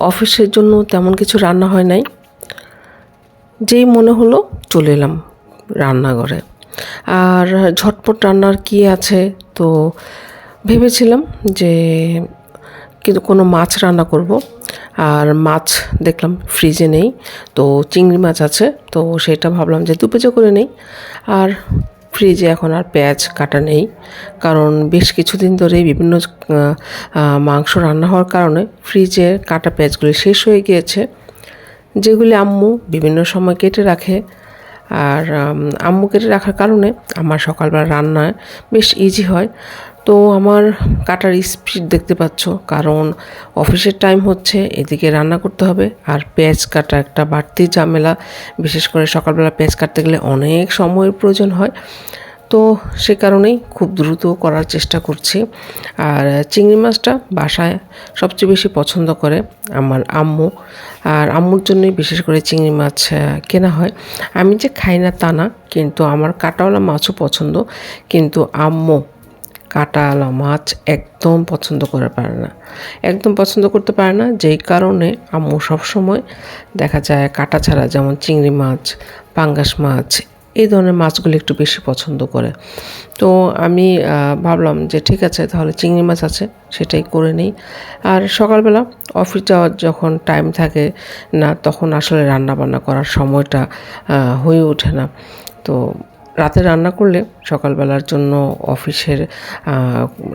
অফিসের জন্য তেমন কিছু রান্না হয় নাই। যেই মনে হলো চলে এলাম রান্নাঘরে। আর ঝটপট রান্নার কি আছে তো ভেবেছিলাম যে কিন্তু কোনো মাছ রান্না করব। আর মাছ দেখলাম ফ্রিজে নেই, তো চিংড়ি মাছ আছে, তো সেটা ভাবলাম যে দুপেজো করে নেই। আর ফ্রিজে এখন আর পেঁয়াজ কাটা নেই। কারণ বেশ কিছুদিন ধরে বিভিন্ন মাংস রান্না হওয়ার কারণে ফ্রিজে কাটা পেঁয়াজগুলি শেষ হয়ে গিয়েছে, যেগুলি আম্মু বিভিন্ন সময় কেটে রাখে। আর আম্মু কেটে রাখার কারণে আমার সকালবেলা রান্নায় বেশ ইজি হয়। তো আমার কাটার স্পিড দেখতে পাচ্ছ, কারণ অফিসের টাইম হচ্ছে, এদিকে রান্না করতে হবে, আর পেঁয়াজ কাটা একটা বাড়তি ঝামেলা, বিশেষ করে সকালবেলা পেঁয়াজ কাটতে গেলে অনেক সময়ের প্রয়োজন হয়। তো সে কারণেই খুব দ্রুত করার চেষ্টা করছি। আর চিংড়ি মাছটা বাসায় সবচেয়ে বেশি পছন্দ করে আমার আম্মু। আর আম্মুর জন্যই বিশেষ করে চিংড়ি মাছ কেনা হয়। আমি যে খাই না তা না, কিন্তু আমার কাটাওয়ালা মাছও পছন্দ। কিন্তু আম্মু কাটাওয়ালা মাছ একদম পছন্দ করে পারে না। একদম পছন্দ করতে পারে না, যেই কারণে আম্মু সবসময় দেখা যায় কাটা ছাড়া, যেমন চিংড়ি মাছ, পাঙ্গাস মাছ, এই ধরনের মাছগুলো একটু বেশি পছন্দ করে। তো আমি ভাবলাম যে ঠিক আছে, তাহলে চিংড়ি মাছ আছে, সেটাই করে নিই। আর সকালবেলা অফিস যাওয়ার যখন টাইম থাকে না, তখন আসলে রান্না বান্না করার সময়টা হয়ে ওঠে না। তো রাতে রান্না করলে সকালবেলার জন্য অফিসের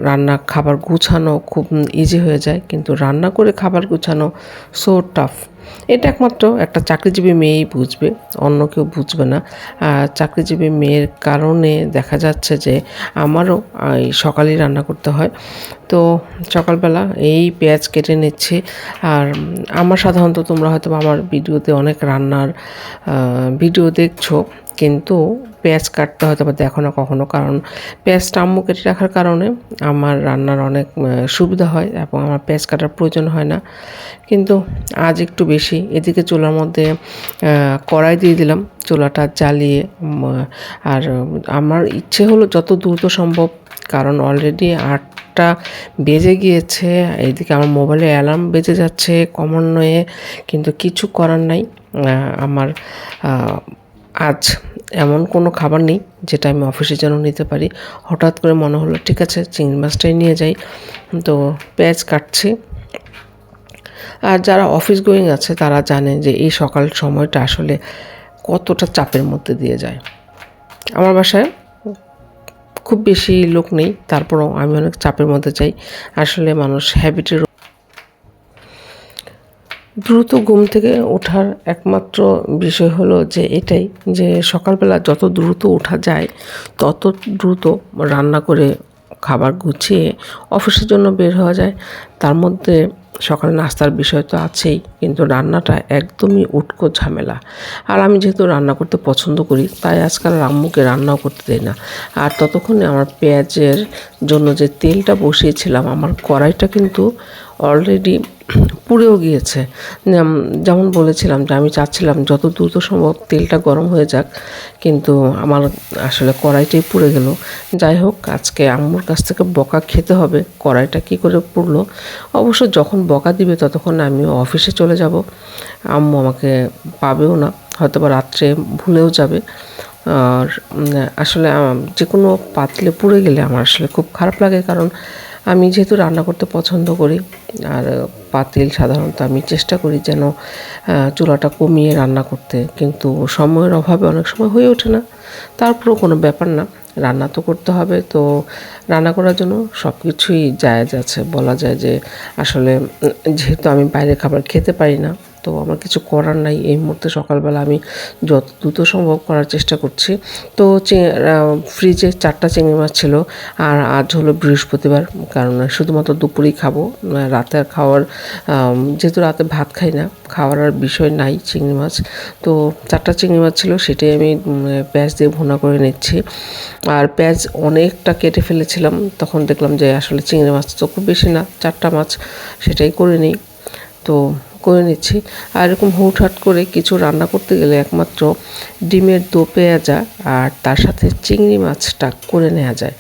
রান্না খাবার গুছানো খুব ইজি হয়ে যায়। কিন্তু রান্না করে খাবার গুছানো সো টাফ এটা একমাত্র একটা চাকরিজীবী মেয়েই বুঝবে, অন্য কেউ বুঝবে না। চাকরিজীবী মেয়ের কারণে দেখা যাচ্ছে যে আমারও এই সকালেই রান্না করতে হয়। তো সকালবেলা এই পেঁয়াজ কেটে নিচ্ছি। আর আমার সাধারণত তোমরা হয়তো আমার ভিডিওতে অনেক রান্নার ভিডিও দেখছ। কিন্তু পেঁয়াজ কাটতে হয়তো বা দেখো না কখনো, কারণ পেঁয়াজটা আম্মু কেটে রাখার কারণে আমার রান্নার অনেক সুবিধা হয় এবং আমার পেঁয়াজ কাটার প্রয়োজন হয় না। কিন্তু আজ একটু বেশি, এদিকে চুলার মধ্যে কড়াই দিয়ে দিলাম, চুলাটা জ্বালিয়ে আর আমার ইচ্ছে হলো যত দ্রুত সম্ভব, কারণ অলরেডি আটটা বেজে গিয়েছে এইদিকে আমার মোবাইলে অ্যালার্ম বেজে যাচ্ছে ক্রমান্বয়ে কিন্তু কিছু করার নাই আমার আজ এমন কোনো খাবার নেই যেটা আমি অফিসের জন্য নিতে পারি। হঠাৎ করে মনে হলো, ঠিক আছে, চিংড়ি মাছটাই নিয়ে যাই। তো পেঁয়াজ কাটছি। আর যারা অফিস গোয়িং আছে, তারা জানে যে এই সকাল সময়টা আসলে কতটা চাপের মধ্যে দিয়ে যায়। আমার বাসায় খুব বেশি লোক নেই, তারপরও আমি অনেক চাপের মধ্যে যাই। আসলে মানুষ হ্যাবিটের দ্রুত ঘুম থেকে ওঠার একমাত্র বিষয় হলো যে এটাই, যে সকালবেলা যত দ্রুত ওঠা যায়, তত দ্রুত রান্না করে খাবার গুছিয়ে অফিসের জন্য বের হওয়া যায়। তার মধ্যে সকাল নাস্তার বিষয় তো আছেই, কিন্তু রান্নাটা একদমই উটকো ঝামেলা। আর আমি যেহেতু রান্না করতে পছন্দ করি, তাই আজকাল আম্মুকে রান্নাও করতে দেয় না। আর ততক্ষণে আমার পেঁয়াজের জন্য যে তেলটা বসিয়েছিলাম, আমার কড়াইটা কিন্তু অলরেডি পুড়েও গিয়েছে। যেম- যেমন বলেছিলাম যে আমি চাচ্ছিলাম যত দ্রুত সম্ভব তেলটা গরম হয়ে যাক, কিন্তু আমার আসলে কড়াইটাই পুড়ে গেল। যাই হোক, আজকে আম্মুর কাছ থেকে বকা খেতে হবে, কড়াইটা কি করে পুড়লো? অবশ্য যখন বকা দিবে ততক্ষণ আমিও অফিসে চলে যাব। আম্মু আমাকে পাবেও না হয়তো বা রাত্রে ভুলেও যাবে। আর আসলে যে কোনো পাতলে পুড়ে গেলে আমার আসলে খুব খারাপ লাগে, কারণ আমি যেহেতু রান্না করতে পছন্দ করি, আর পাতিল সাধারণত আমি চেষ্টা করি যেন চুলাটা কমিয়ে রান্না করতে, কিন্তু সময়ের অভাবে অনেক সময় হয়ে ওঠে না। তারপরেও কোনো ব্যাপার না, রান্না তো করতে হবে, তো রান্না করার জন্য সব কিছুই জায়েজ আছে। বলা যায় যে আসলে যেহেতু আমি বাইরে খাবার খেতে পারি না তো আমার কিছু করার নাই। এই মুহূর্তে সকালবেলা আমি যত দ্রুত সম্ভব করার চেষ্টা করছি। তো ফ্রিজে চারটা চিংড়ি মাছ ছিল আর আজ হলো বৃহস্পতিবার, কারণ শুধুমাত্র দুপুরেই খাব। রাতে আর খাওয়ার যেহেতু রাতে ভাত খাই না, খাওয়ার আর বিষয় নাই চিংড়ি মাছ। তো চারটা চিংড়ি মাছ ছিল, সেটাই আমি পেঁয়াজ দিয়ে ভুনা করে নিচ্ছি। আর পেঁয়াজ অনেকটা কেটে ফেলেছিলাম, তখন দেখলাম যে আসলে চিংড়ি মাছ তো খুব বেশি না, চারটা মাছ, সেটাই করে নিই। তো করে নিচ্ছি। আর এরকম হুটহাট করে কিছু রান্না করতে গেলে একমাত্র ডিমের দো পেঁয়াজা আর তার সাথে চিংড়ি মাছটা করে নেওয়া যায়।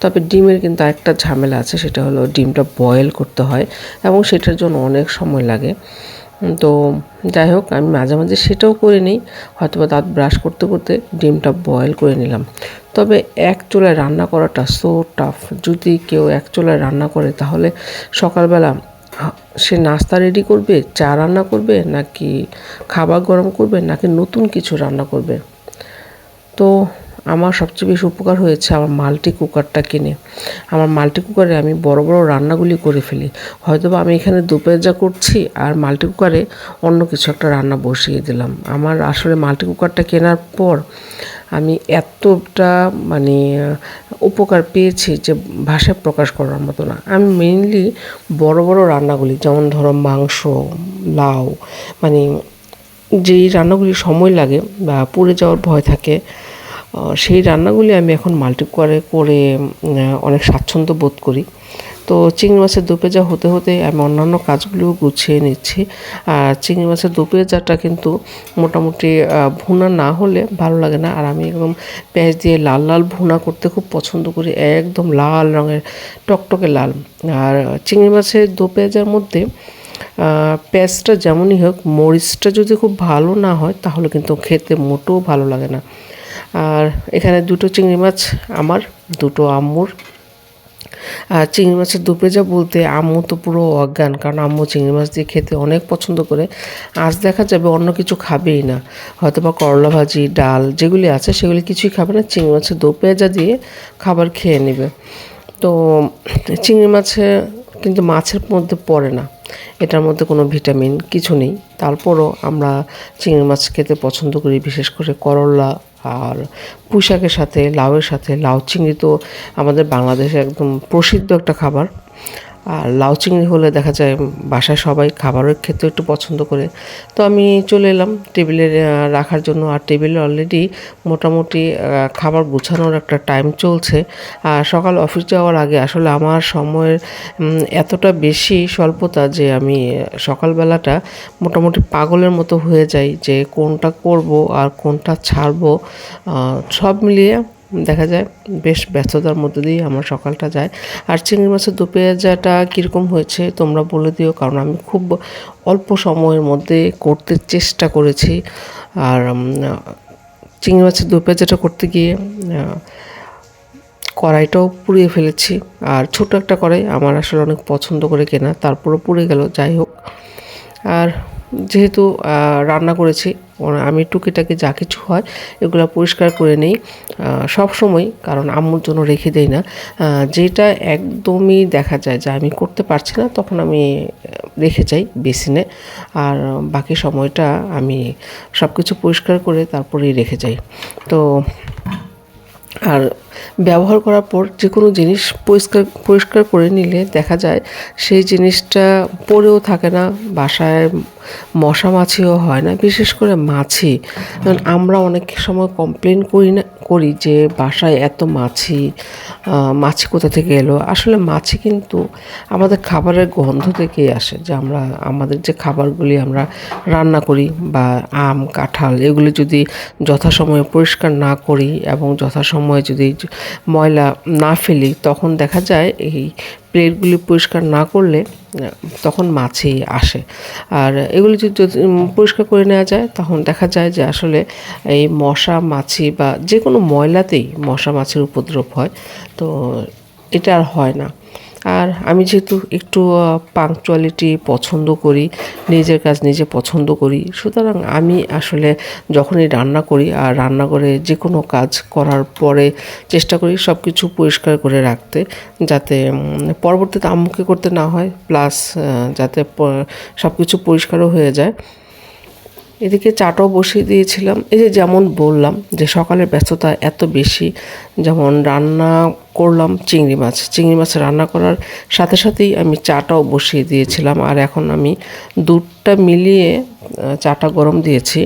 তবে ডিমের কিন্তু একটা ঝামেলা আছে, সেটা হলো ডিমটা বয়েল করতে হয় এবং সেটার জন্য অনেক সময় লাগে। তো যাই হোক, আমি মাঝে মাঝে সেটাও করে নিই। হয়তো বা দাঁত ব্রাশ করতে করতে ডিমটা বয়েল করে নিলাম। তবে এক চুলায় রান্না করাটা সো টাফ যদি কেউ এক চুলায় রান্না করে, তাহলে সকালবেলা সে নাস্তা রেডি করবে, চা রান্না করবে, নাকি খাবার গরম করবে, নাকি নতুন কিছু রান্না করবে? তো আমার সবচেয়ে বেশি উপকার হয়েছে আমার মাল্টি কুকারটা কিনে। আমার মাল্টি কুকারে আমি বড় বড় রান্নাগুলি করে ফেলি। হয়তো বা আমি এখানে দুপেজা করছি আর মাল্টি কুকারে অন্য কিছু একটা রান্না বসিয়ে দিলাম। আমার আসলে মাল্টি কুকারটা কেনার পর আমি এতটা মানে উপকার পেয়েছি যে ভাষায় প্রকাশ করার মতো না। আমি মেইনলি বড় বড় রান্নাগুলি, যেমন ধরো মাংস, লাউ মানে যেই রান্নাগুলি সময় লাগে বা পুড়ে যাওয়ার ভয় থাকে সেই রান্নাগুলি আমি এখন মাল্টি করে করে অনেক স্বাচ্ছন্দ্য বোধ করি। তো চিংড়ি মাছের দু পেঁজা হতে হতে আমি অন্যান্য কাজগুলোও গুছিয়ে নিচ্ছি। আর চিংড়ি মাছের দু পেঁজাটা কিন্তু মোটামুটি ভুনা না হলে ভালো লাগে না। আর আমি একদম পেঁয়াজ দিয়ে লাল লাল ভুনা করতে খুব পছন্দ করি, একদম লাল রঙের, টকটকে লাল। আর চিংড়ি মাছের দু পেঁয়াজের মধ্যে পেঁয়াজটা যেমনই হোক, মরিচটা যদি খুব ভালো না হয়, তাহলে কিন্তু খেতে মোটেও ভালো লাগে না। আর এখানে দুটো চিংড়ি মাছ আমার, দুটো আম্মুর। আর চিংড়ি মাছের দুপেজা বলতে, আম্মু তো পুরো অজ্ঞান, কারণ আম্মু চিংড়ি মাছ দিয়ে খেতে অনেক পছন্দ করে। আজ দেখা যাবে অন্য কিছু খাবেই না। হয়তো বা করলা ভাজি, ডাল, যেগুলি আছে সেগুলি কিছুই খাবে না, চিংড়ি মাছের দুপেজা দিয়ে খাবার খেয়ে নেবে। তো চিংড়ি মাছে কিন্তু মাছের মধ্যে পড়ে না। এটার মধ্যে কোনো ভিটামিন কিছু নেই। তারপরও আমরা চিংড়ি মাছ খেতে পছন্দ করি, বিশেষ করে করলা আর পুঁইশাকের সাথে, লাউয়ের সাথে। লাউ চিংড়ি তো আমাদের বাংলাদেশে একদম প্রসিদ্ধ একটা খাবার। আর লাউ চিংড়ি হলে দেখা যায় বাসায় সবাই খাবারের ক্ষেত্রে একটু পছন্দ করে। তো আমি চলে এলাম টেবিলে রাখার জন্য। আর টেবিলে অলরেডি মোটামুটি খাবার গুছানোর একটা টাইম চলছে। আর সকাল অফিস যাওয়ার আগে আসলে আমার সময়ের এতটা বেশি স্বল্পতা যে আমি সকালবেলাটা মোটামুটি পাগলের মতো হয়ে যাই যে কোনটা করব আর কোনটা ছাড়বো সব মিলিয়ে দেখা যায় বেশ ব্যস্ততার মধ্যে দিয়ে আমার সকালটা যায়। আর চিংড়ি মাছের দু পেঁয়াজাটা কীরকম হয়েছে তোমরা বলে দিও, কারণ আমি খুব অল্প সময়ের মধ্যে করতে চেষ্টা করেছি। আর চিংড়ি মাছের দু পেঁয়াজাটা করতে গিয়ে কড়াইটাও পুড়িয়ে ফেলেছি। আর ছোট একটা কড়াই আমার আসলে অনেক পছন্দ করে কেনা, তারপরও পুড়ে গেল, যাই হোক। আর যেহেতু রান্না করেছি আমি টুকিটাকি যা কিছু হয়, এগুলো পরিষ্কার করে নেই। সব সময় কারণ আম্মুর জন্য রেখে দেই না। যেটা একদমই দেখা যায় যে আমি করতে পারছি না, তখন আমি রেখে যাই বেসিনে। আর বাকি সময়টা আমি সব কিছু পরিষ্কার করে তারপরেই রেখে যাই। তো, আর ব্যবহার করার পর যে কোনো জিনিস পরিষ্কার পরিষ্কার করে নিলে দেখা যায় সেই জিনিসটা পরেও থাকে না, বাসায় মশা মাছিও হয় না, বিশেষ করে মাছি। কারণ আমরা অনেক সময় কমপ্লেন করি না, করি যে বাসায় এত মাছি মাছি কোথা থেকে এলো? আসলে মাছি কিন্তু আমাদের খাবারের গন্ধ থেকেই আসে যে আমরা, আমাদের যে খাবারগুলি আমরা রান্না করি বা আম, কাঁঠাল, এগুলি যদি যথাসময়ে পরিষ্কার না করি এবং যথাসময়ে যদি ময়লা না ফেলি, তখন দেখা যায় এই প্লেটগুলি পরিষ্কার না করলে তখন মাছি আসে। আর এগুলি যদি পরিষ্কার করে নেওয়া যায়, তখন দেখা যায় যে আসলে এই মশা, মাছি বা যে কোনো ময়লাতেই মশা, মাছির উপদ্রব হয়। তো এটা আর হয় না। আর আমি যেহেতু একটু পাংচুয়ালিটি পছন্দ করি, নিজের কাজ নিজে পছন্দ করি, সুতরাং আমি আসলে যখনই রান্না করি আর রান্না করে যে কোনো কাজ করার পরে চেষ্টা করি সব কিছু পরিষ্কার করে রাখতে, যাতে পরবর্তীতে আম্মুকে করতে না হয় প্লাস যাতে সব কিছু পরিষ্কারও হয়ে যায়। এদিকে চাটাও বসিয়ে দিয়েছিলাম। এই যে যেমন বললাম যে সকালের ব্যস্ততা এত বেশি, যেমন রান্না করলাম চিংড়ি মাছ। চিংড়ি মাছ রান্না করার সাথে সাথেই আমি চাটাও বসিয়ে দিয়েছিলাম আর এখন আমি দুধটা মিলিয়ে চাটা গরম দিয়েছি।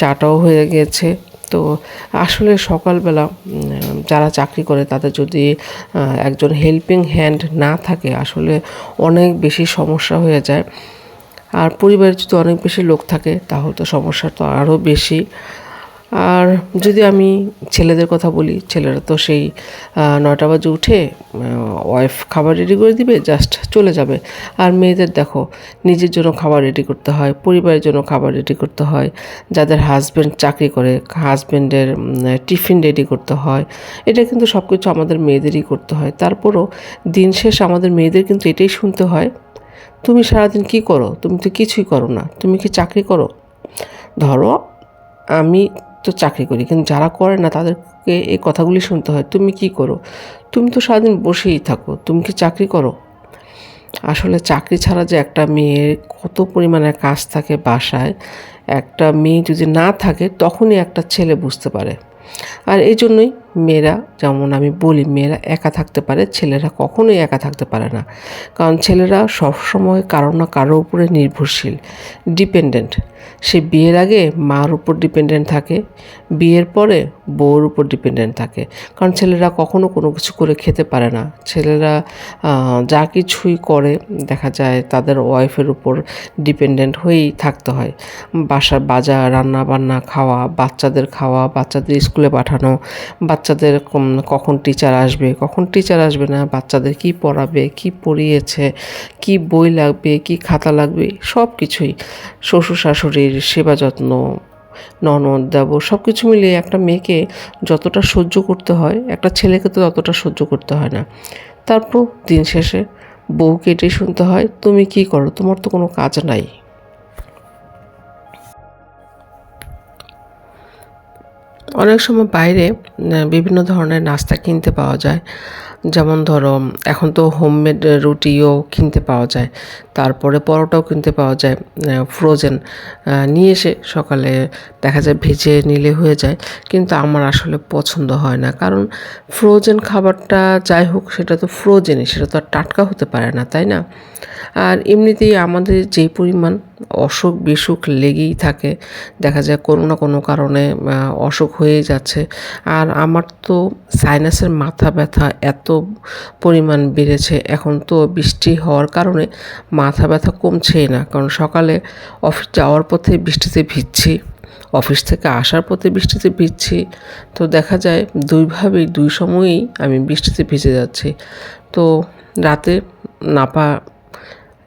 চাটাও হয়ে গিয়েছে তো আসলে সকালবেলা যারা চাকরি করে তাদের যদি একজন হেল্পিং হ্যান্ড না থাকে, আসলে অনেক বেশি সমস্যা হয়ে যায়। আর পরিবারে যদি অনেক বেশি লোক থাকে, তাহলে তো সমস্যা তো আরও বেশি। আর যদি আমি ছেলেদের কথা বলি, ছেলেরা তো সেই নয়টা বাজে উঠে ওয়াইফ খাবার রেডি করে দিবে জাস্ট চলে যাবে। আর মেয়েদের দেখো, নিজের জন্য খাবার রেডি করতে হয়, পরিবারের জন্য খাবার রেডি করতে হয়, যাদের হাজব্যান্ড চাকরি করে হাজব্যান্ডের টিফিন রেডি করতে হয়, এটা কিন্তু সব কিছু আমাদের মেয়েদেরই করতে হয়। তারপরও দিন শেষ আমাদের মেয়েদের কিন্তু এটাই শুনতে হয় তুমি সারাদিন কি করো? তুমি তো কিছুই করো না। তুমি কি চাকরি করো? ধরো, আমি তো চাকরি করি, কিন্তু যারা করে না তাদেরকে এই কথাগুলি শুনতে হয়। তুমি কি করো? তুমি তো সারাদিন বসেই থাকো। তুমি কি চাকরি করো? আসলে চাকরি ছাড়া যে একটা মেয়ের কত পরিমাণে কাজ থাকে বাসায়, একটা মেয়ে যদি না থাকে, তখনই একটা ছেলে বুঝতে পারে। আর এই জন্যই মেয়েরা, যেমন আমি বলি, মেয়েরা একা থাকতে পারে, ছেলেরা কখনোই একা থাকতে পারে না। কারণ ছেলেরা সবসময় কারও না কারোর উপরে নির্ভরশীল ডিপেন্ডেন্ট সে বিয়ের আগে মার উপর ডিপেন্ডেন্ট থাকে, বিয়ের পরে বউর উপর ডিপেন্ডেন্ট থাকে। কারণ ছেলেরা কখনো কোনো কিছু করে খেতে পারে না। ছেলেরা যা কিছুই করে, দেখা যায় তাদের ওয়াইফের উপর ডিপেন্ডেন্ট হয়েই থাকতে হয়। বাসার বাজার রান্না বান্না খাওয়া, বাচ্চাদের খাওয়া, বাচ্চাদের স্কুলে পাঠানো, বাচ্চাদের কখন টিচার আসবে, কখন টিচার আসবে না, বাচ্চাদের কি পড়াবে, কি পড়িয়েছে, কি বই লাগবে, কি খাতা লাগবে সব কিছুই শ্বশুর শাশুড়ির সেবা যত্ন ননদ দেব সব কিছু মিলিয়ে একটা মেয়েকে যতটা সহ্য করতে হয়, একটা ছেলেকে তো ততটা সহ্য করতে হয় না। তারপর দিন শেষে বউকে এটাই শুনতে হয়, তুমি কি করো? তোমার তো কোনো কাজ নাই। অনেক সময় বাইরে বিভিন্ন ধরনের নাস্তা কিনতে পাওয়া যায়। যেমন ধরো, এখন তো হোমমেড রুটিও কিনতে পাওয়া যায়, তারপরে পরোটাও কিনতে পাওয়া যায় ফ্রোজেন নিয়ে এসে সকালে দেখা যায় ভেজে নিলে হয়ে যায়, কিন্তু আমার আসলে পছন্দ হয় না। কারণ ফ্রোজেন খাবারটা যাই হোক, সেটা তো ফ্রোজেনই সেটা তো আর টাটকা হতে পারে না, তাই না? আর এমনিতেই আমাদের যে পরিমাণ অসুখ বিসুখ লেগেই থাকে, দেখা যায় কোনো না কোনো কারণে অসুখ হয়েই যাচ্ছে। আর আমার তো সাইনাসের মাথা ব্যথা এত পরিমাণ বেড়েছে, এখন তো বৃষ্টি হওয়ার কারণে মাথা ব্যথা কমছেই না। কারণ সকালে অফিস যাওয়ার পথে বৃষ্টিতে ভিজছি, অফিস থেকে আসার পথে বৃষ্টিতে ভিজছি, তো দেখা যায় দুইভাবেই দুই সময়েই আমি বৃষ্টিতে ভিজে যাচ্ছি। তো রাতে নাপা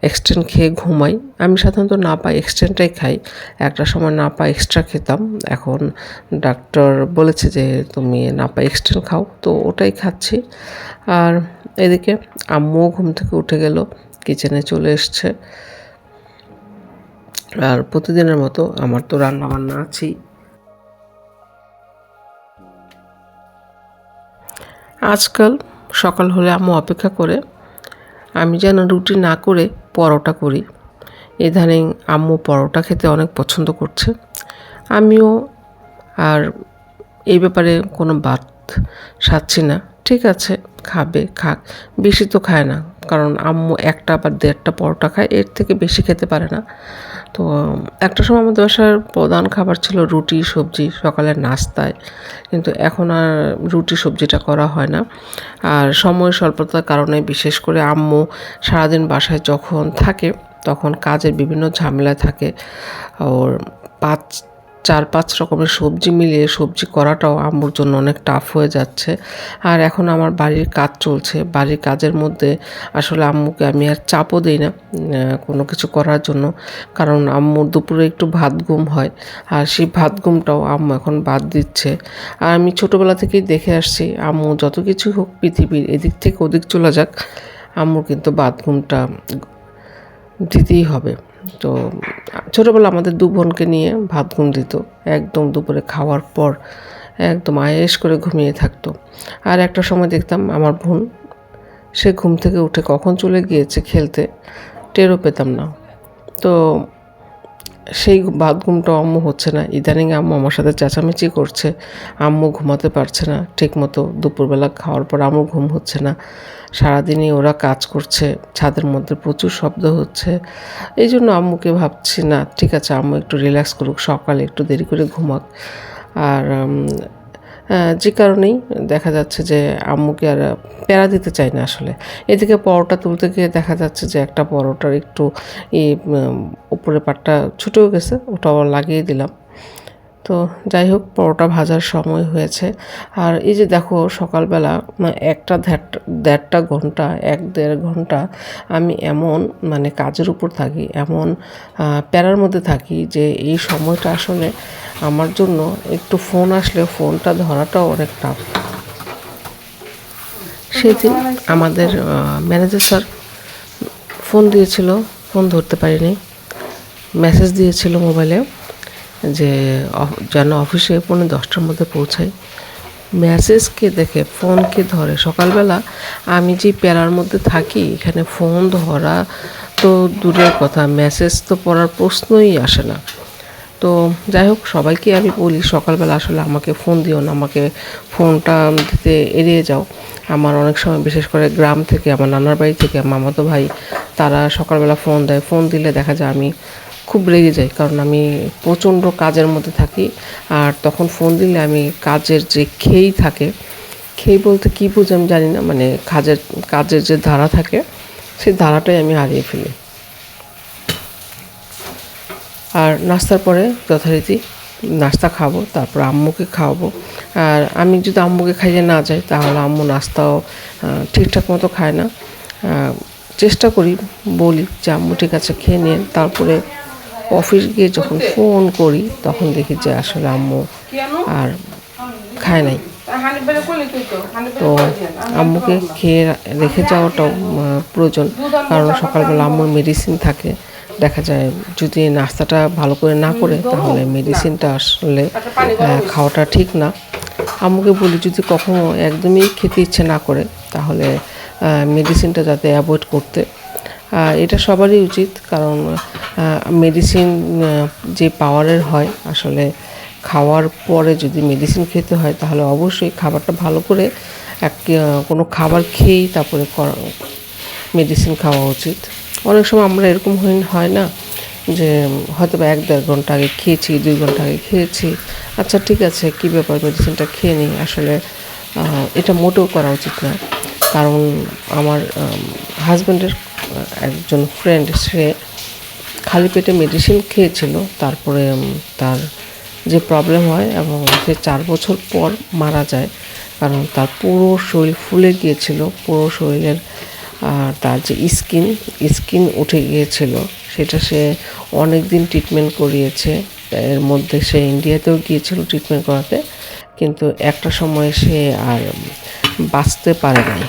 এক্সটেন্ড খেয়ে ঘুমাই। আমি সাধারণত না পাই এক্সটেন্ডটাই খাই। একটা সময় না পাই এক্সট্রা খেতাম। এখন ডাক্তার বলেছে যে, তুমি না পাই এক্সটেন্ড খাও। তো ওটাই খাচ্ছি। আর এদিকে আম্মুও ঘুম থেকে উঠে গেল কিচেনে চলে এসছে। আর প্রতিদিনের মতো আমার তো রান্না বান্না আছেই। আজকাল সকাল হলে আম্মু অপেক্ষা করে। আমি যেন রুটি না করে পরোটা করি। ইদানিং আম্মু পরোটা খেতে অনেক পছন্দ করছে। আমিও আর এই ব্যাপারে কোনো বাদ সাচ্ছি না। ঠিক আছে, খাবে, খাক। বেশি তো খায় না, কারণ আম্মু একটা বা দেড়টা পরোটা খায়, এর থেকে বেশি খেতে পারে না। তো, একটা সময় আমাদের বাসার প্রধান খাবার ছিল রুটি, সবজি, সকালের নাস্তায়। কিন্তু এখন আর রুটি, সবজিটা করা হয় না। আর সময় স্বল্পতার কারণে, বিশেষ করে আম্মু সারাদিন বাসায় যখন থাকে, তখন কাজের বিভিন্ন ঝামেলা থাকে। ওর পাঁচ চার পাঁচ রকমের সবজি মিলিয়ে সবজি করাটাও আম্মুর জন্য অনেক টাফ হয়ে যাচ্ছে। আর এখন আমার বাড়ির কাজ চলছে। বাড়ির কাজের মধ্যে আসলে আম্মুকে আমি আর চাপও দিই না কোনো কিছু করার জন্য। কারণ আম্মুর দুপুরে একটু ভাত ঘুম হয়। আর সেই ভাত ঘুমটাও আম্মু এখন বাদ দিচ্ছে। আর আমি ছোটোবেলা থেকেই দেখে আসছি, আম্মু যত কিছু হোক পৃথিবীর এদিক থেকে ওদিক চলে যাক, আম্মুর কিন্তু বাদ ঘুমটা দিতেই হবে। তো ছোটোবেলা আমাদের দু বোনকে নিয়ে ভাত ঘুম দিত, একদম দুপুরে খাওয়ার পর একদম আয়েস করে ঘুমিয়ে থাকতো। আর একটা সময় দেখতাম আমার বোন, সে ঘুম থেকে উঠে কখন চলে গিয়েছে খেলতে টেরও পেতাম না। তো সেই ভাত আম্মু হচ্ছে না। ইদানিং আম্মু আমার সাথে চেঁচামেচি করছে। আম্মু ঘুমাতে পারছে না। ঠিকমতো দুপুরবেলা খাওয়ার পর আম্মু ঘুম হচ্ছে না। সারাদিনই ওরা কাজ করছে। ছাদের মধ্যে প্রচুর শব্দ হচ্ছে। এই জন্য আম্মুকে ভাবছি, না, ঠিক আছে, আম্মু একটু রিল্যাক্স করুক, সকালে একটু দেরি করে ঘুমাক। আর যে কারণেই দেখা যাচ্ছে যে আম্মুকে আর প্যারা দিতে চায় না আসলে। এদিকে পরোটা তুলতে গিয়ে দেখা যাচ্ছে যে একটা পরোটার একটু উপরের পাটটা ছুটেও গেছে, ওটা আবার লাগিয়ে দিলাম। তো যাই হোক, পরোটা ভাজার সময় হয়েছে। আর এই যে দেখো, সকালবেলা মানে একটা দেড়- দেড়টা ঘণ্টা, এক দেড় ঘণ্টা আমি এমন মানে কাজের উপর থাকি, এমন প্যারার মধ্যে থাকি যে এই সময়টা আসলে আমার জন্য একটু ফোন আসলে ফোনটা ধরাটাও অনেক টাফ সেদিন আমাদের ম্যানেজার স্যার ফোন দিয়েছিল, ফোন ধরতে পারিনি। মেসেজ দিয়েছিল মোবাইলে যে যেন অফিসে পৌনে দশটার মধ্যে পৌঁছাই। মেসেজ কে দেখে ফোন কে ধরে। সকালবেলা আমি যে প্যারার মধ্যে থাকি, এখানে ফোন ধরা তো দূরের কথা। মেসেজ তো পড়ার প্রশ্নই আসে না। তো যাই হোক, সবাইকে আমি বলি, সকালবেলা আসলে আমাকে ফোন দিও না। আমাকে ফোনটা দিতে এড়িয়ে যাও। আমার অনেক সময়, বিশেষ করে গ্রাম থেকে, আমার নানার বাড়ি থেকে, মামাতো ভাই, তারা সকালবেলা ফোন দেয়। ফোন দিলে দেখা যায় আমি খুব রেগে যাই কারণ আমি প্রচণ্ড কাজের মধ্যে থাকি। আর তখন ফোন দিলে আমি কাজের যে খেই থাকে, খেই বলতে কী বুঝে আমি জানি না মানে কাজের কাজের যে ধারা থাকে, সেই ধারাটাই আমি হারিয়ে ফেলি। আর নাস্তার পরে যথারীতি নাস্তা খাব, তারপর আম্মুকে খাওয়াবো। আর আমি যদি আম্মুকে খাইয়ে না যাই, তাহলে আম্মু নাস্তাও ঠিকঠাক মতো খায় না। চেষ্টা করি, বলি যে আম্মু ঠিক আছে, খেয়ে নিন তারপরে অফিস গিয়ে যখন ফোন করি, তখন দেখি যে আসলে আম্মু আর খায় নাই। তো আম্মুকে খেয়ে রেখে যাওয়াটাও প্রয়োজন। কারণ সকালবেলা আম্মুর মেডিসিন থাকে। দেখা যায় যদি নাস্তাটা ভালো করে না করে, তাহলে মেডিসিনটা আসলে খাওয়াটা ঠিক না। আম্মুকে বলি, যদি কখনো একদমই খেতে ইচ্ছে না করে, তাহলে মেডিসিনটা যাতে অ্যাভয়েড করতে। আহ, এটা সবারই উচিত কারণ মেডিসিন যে পাওয়ারের হয় আসলে খাওয়ার পরে যদি মেডিসিন খেতে হয় তাহলে অবশ্যই খাবারটা ভালো করে এক কোনো খাবার খেয়েই তারপরে মেডিসিন খাওয়া উচিত। অনেক সময় আমরা এরকম হয় না যে হয়তো বা এক দেড় ঘণ্টা আগে খেয়েছি দুই ঘণ্টা আগে খেয়েছি আচ্ছা ঠিক আছে কী ব্যাপার মেডিসিনটা খেয়ে নিই আসলে এটা মোটেও করা উচিত না। কারণ আমার হাজব্যান্ডের একজন ফ্রেন্ড সে খালি পেটে মেডিসিন খেয়েছিল, তারপরে তার যে প্রবলেম হয় এবং সে চার বছর পর মারা যায়, কারণ তার পুরো শরীর ফুলে গিয়েছিল, পুরো শরীরের আর তার যে স্কিন স্কিন উঠে গিয়েছিল, সেটা সে অনেক দিন ট্রিটমেন্ট করিয়েছে। এর মধ্যে সে ইন্ডিয়াতেও গিয়েছিল ট্রিটমেন্ট করাতে, কিন্তু একটা সময় সে আর বাঁচতে পারে নাই।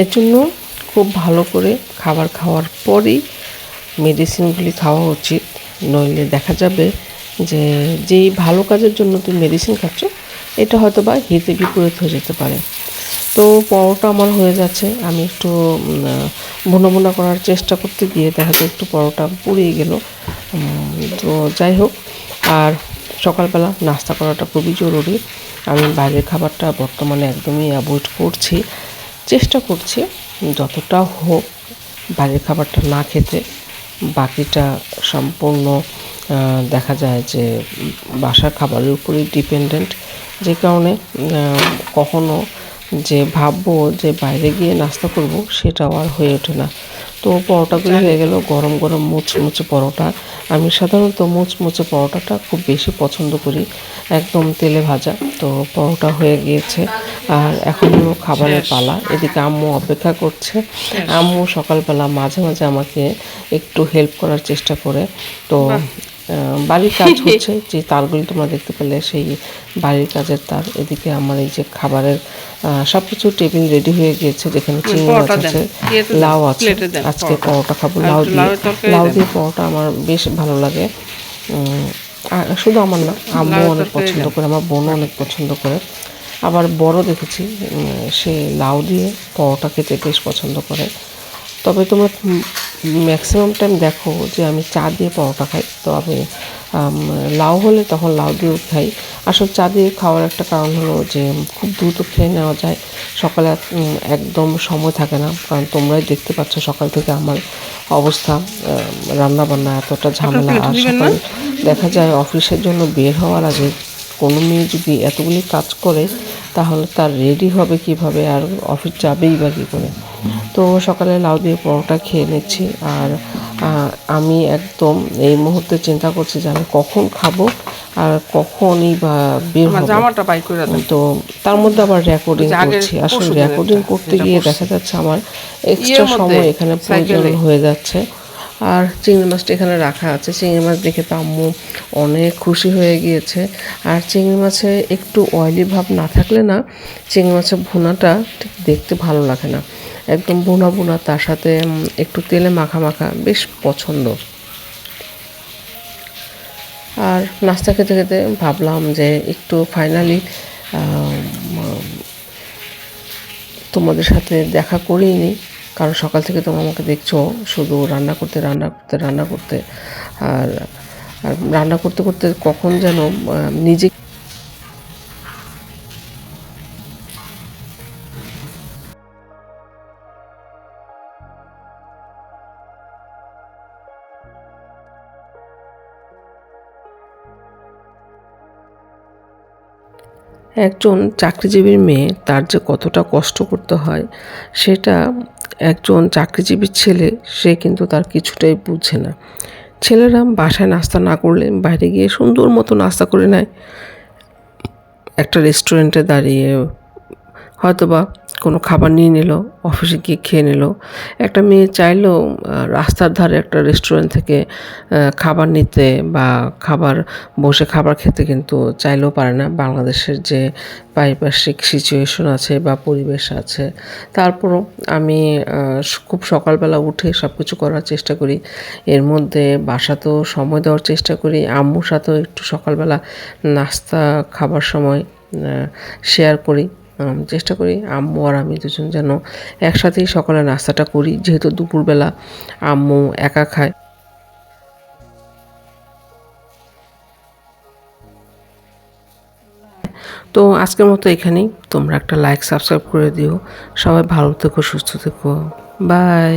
এর জন্য খুব ভালো করে খাবার খাওয়ার পরেই মেডিসিনগুলি খাওয়া উচিত। নইলে দেখা যাবে যে যেই ভালো কাজের জন্য তুমি মেডিসিন খাচ্ছ, এটা হয়তো বা হিতে বিপরীত হয়ে যেতে পারে। তো পরোটা আমার হয়ে যাচ্ছে। আমি একটু ভুনা ভুনা করার চেষ্টা করতে গিয়ে দেখা যায় একটু পরোটা পুড়িয়ে গেল। তো যাই হোক, আর সকালবেলা নাস্তা করাটা খুবই জরুরি। আমি বাইরের খাবারটা বর্তমানে একদমই অ্যাভয়েড করছি। চেষ্টা করছি, যতটা হোক বাইরের খাবারটা না খেতে। বাকিটা সম্পূর্ণ দেখা যায় যে বাসার খাবারের উপরেই ডিপেন্ডেন্ট যে কারণে কখনো যে ভাববো যে বাইরে গিয়ে নাস্তা করব, সেটাও আর হয়ে ওঠে না। তো পরোটাগুলো হয়ে গেল গরম গরম মুচমুচে পরোটা। আমি সাধারণত মুচমুচে পরোটাটা খুব বেশি পছন্দ করি একদম তেলে ভাজা। তো পরোটা হয়ে গিয়েছে। আর এখন হলো খাবারের পালা। এদিকে আম্মু অপেক্ষা করছে। আম্মু সকালবেলা মাঝে মাঝে আমাকে একটু হেল্প করার চেষ্টা করে। তো বাড়ির কাজ হচ্ছে যে তারগুলি তোমরা দেখতে পেলে সেই বাড়ির কাজের তার। এদিকে আমার এই যে খাবারের সব কিছু টেবিল রেডি হয়ে গিয়েছে যেখানে চিংড়ি মাছ আছে লাউ আছে। আজকে পরোটা। খাব লাউ দিয়ে লাউ দিয়ে পরোটা আমার বেশ ভালো লাগে। শুধু আমার না আম্মু অনেক পছন্দ করে আমার বোনও অনেক পছন্দ করে। আবার বড় দেখেছি সে লাউ দিয়ে পরোটা খেতে বেশ পছন্দ করে। তবে তোমরা ম্যাক্সিমাম টাইম দেখো যে আমি চা দিয়ে পরোটা খাই। তো আমি লাউ হলে তখন লাউ দিয়েও খাই। আসলে চা দিয়ে খাওয়ার একটা কারণ হলো যে খুব দ্রুত খেয়ে নেওয়া যায়। সকালে একদম সময় থাকে না। কারণ তোমরাই দেখতে পাচ্ছ সকাল থেকে আমার অবস্থা রান্না বান্না এতটা ঝামেলা। আর সকাল দেখা যায় অফিসের জন্য বের হওয়ার আগে কোনো মেয়ে যদি এতগুলি কাজ করে তাহলে তার রেডি হবে কীভাবে আর অফিস যাবেই বা কী করে। তো সকালে লাউ দিয়ে পরোটা খেয়ে নিচ্ছি আর আমি একদম এই মুহূর্তে চিন্তা করছি যে আমি কখন খাব আর কখনই বা বের জামাটা বাই করে তো তার মধ্যে আবার রেকর্ডিং করছি। আসলে রেকর্ডিং করতে গিয়ে দেখা যাচ্ছে আমার এক্সট্রা সময় এখানে প্রয়োজন হয়ে যাচ্ছে। আর চিংড়ি মাছটা এখানে রাখা আছে। চিংড়ি মাছ দেখে তো আম্মু অনেক খুশি হয়ে গিয়েছে। আর চিংড়ি মাছে একটু অয়েলি ভাব না থাকলে না, চিংড়ি মাছের ভুনাটা ঠিক দেখতে ভালো লাগে না। একদম বোনা বোনা তার সাথে একটু তেলে মাখা মাখা, বেশ পছন্দ। আর নাস্তা খেতে খেতে ভাবলাম যে একটু ফাইনালি তোমাদের সাথে দেখা করেই নি কারণ সকাল থেকে তোমরা আমাকে দেখছ, শুধু রান্না করতে রান্না করতে রান্না করতে। আর রান্না করতে করতে কখন যেন নিজে একজন চাকরিজীবীর মেয়ে, তার যে কতটা কষ্ট করতে হয়, সেটা একজন চাকরিজীবীর ছেলে, সে কিন্তু তার কিছুটাই বুঝে না। ছেলেরা বাসায় নাস্তা না করলে বাইরে গিয়ে সুন্দর মতো নাস্তা করে নেয়। একটা রেস্টুরেন্টে দাঁড়িয়ে হয়তোবা কোনো খাবার নিয়ে নিল অফিসে গিয়ে খেয়ে নিল। একটা মেয়ে চাইলেও আহ, রাস্তার ধারে একটা রেস্টুরেন্ট থেকে খাবার নিতে বা খাবার বসে খাবার খেতে কিন্তু চাইলেও পারে না। বাংলাদেশের যে পারিপার্শ্বিক সিচুয়েশন আছে বা পরিবেশ আছে তারপরও আমি খুব সকালবেলা উঠে সব কিছু করার চেষ্টা করি। এর মধ্যে বাসাতেও সময় দেওয়ার চেষ্টা করি। আম্মুর সাথেও একটু সকালবেলা নাস্তা খাবার সময় শেয়ার করি। চেষ্টা করি আম্মু আর আমি দুজন যেন একসাথেই সকালে নাস্তাটা করি, যেহেতু দুপুরবেলা আম্মু একা খায়। তো আজকের মতো এখানেই, তোমরা একটা লাইক সাবস্ক্রাইব করে দিও। সবাই ভালো থেকো, সুস্থ থেকো। বাই